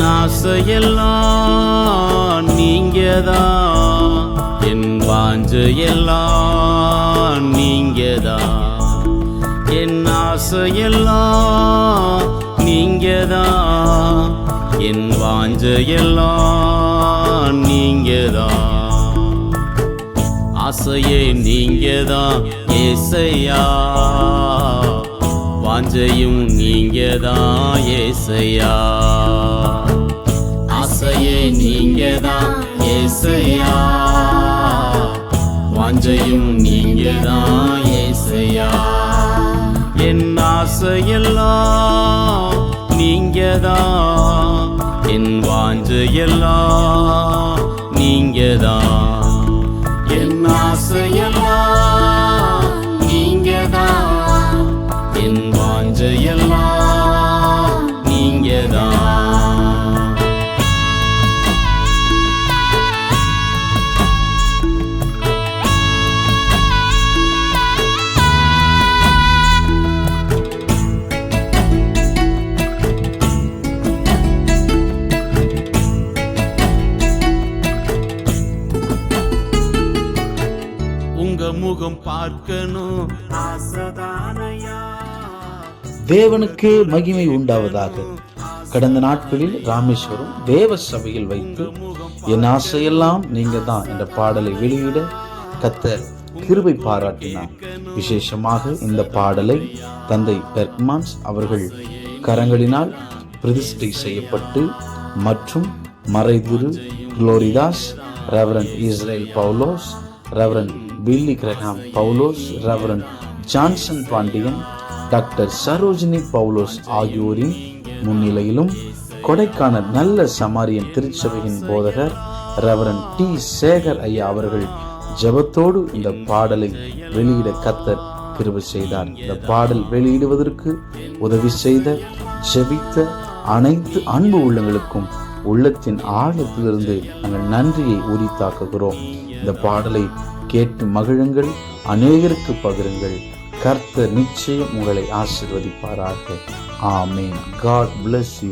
ஆசையெல்லாம் நீங்கதான் என் வாஞ்சையெல்லாம் நீங்கதான் என் ஆசையெல்லாம் நீங்கதான் என் வாஞ்சையெல்லாம் நீங்கதான் ஆசையே நீங்கதான் ஏசையா? வாஞ்சையும் நீங்கதான் ஏசையா? ஆசையே நீங்கதான் ஏசையா? வாஞ்சையும் நீங்கதான் ஏசையா? என் ஆசையெல்லாம் நீங்கதான் என் வாஞ்சையெல்லாம் நீங்கதான் என் ஆசையா முகம் பார்க்கணும். ஆசதானையா? தேவனுக்கே மகிமை உண்டாவதாக. கடந்த நாட்களில் ராமேஸ்வரம் தேவ சபையில் வைத்து என் ஆசையெல்லாம் நீங்க தான் என்ற பாடலை வெளியிட கத்தர் கிருபை பாராட்டினார். விசேஷமாக இந்த பாடலை தந்தை பெர்க்மான்ஸ் அவர்கள் கரங்களினால் பிரதிஷ்டை செய்யப்பட்டு மற்றும் மறைகுரு Gloridas reverend Israel Paulose reverend Billy Graham Paulose reverend Johnson Pandian doctor Sarojini Paulose ஆகியோரின் முன்னிலையிலும் கொடைக்கானல் நல்ல சமாரியன் திருச்சபையின் போதகர் ரெவரன் டி சேகர் ஐயா அவர்கள் ஜெபத்தோடு இந்த பாடலை வெளியிட கத்தர் பிரிவு செய்தார். இந்த பாடல் வெளியிடுவதற்கு உதவி செய்த ஜெபித்த அனைத்து அன்பு உள்ளங்களுக்கும் உள்ளத்தின் ஆழத்திலிருந்து நாங்கள் நன்றியை உரித்தாக்குகிறோம். இந்த பாடலை கேட்டு மகிழுங்கள் அநேகருக்கு பகிருங்கள். கர்த்தர் நிச்சயம் உங்களை ஆசிர்வதிப்பாராக. ஆமென். God bless you